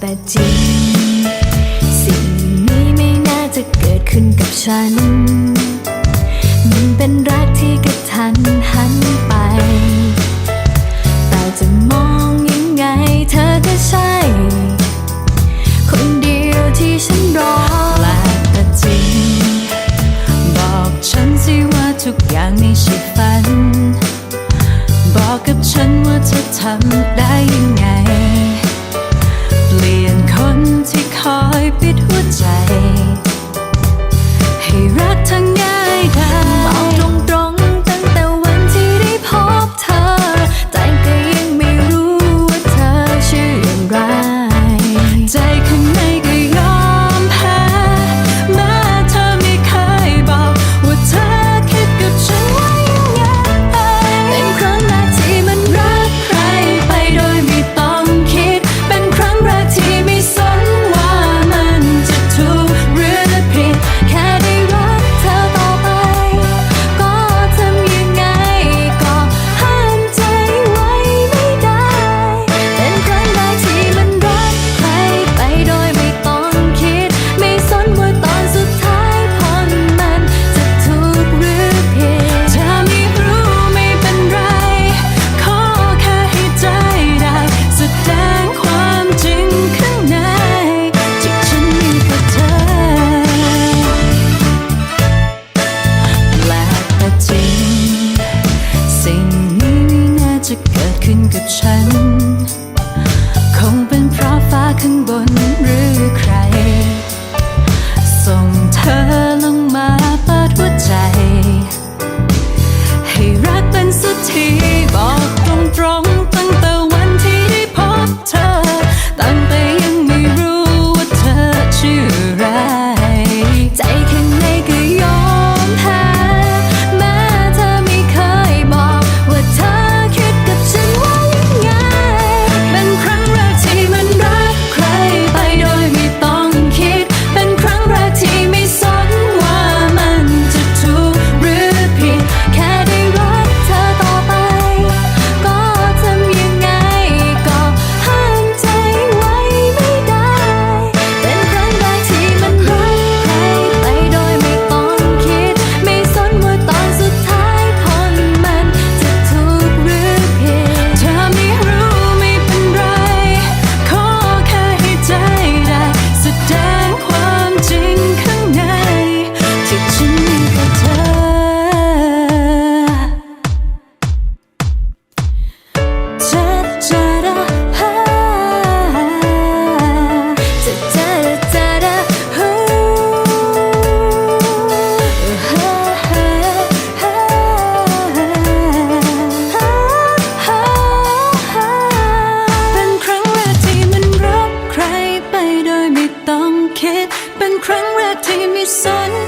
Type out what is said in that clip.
แต่จริง สิ่งนี้ไม่น่าจะเกิดขึ้นกับฉัน ขึ้นกับฉัน คงเป็นเพราะฟ้าข้างบนหรือใคร ส่งเธอลงมาเปิดหัวใจ ให้รักเป็นสักทีบอกตรงๆ sen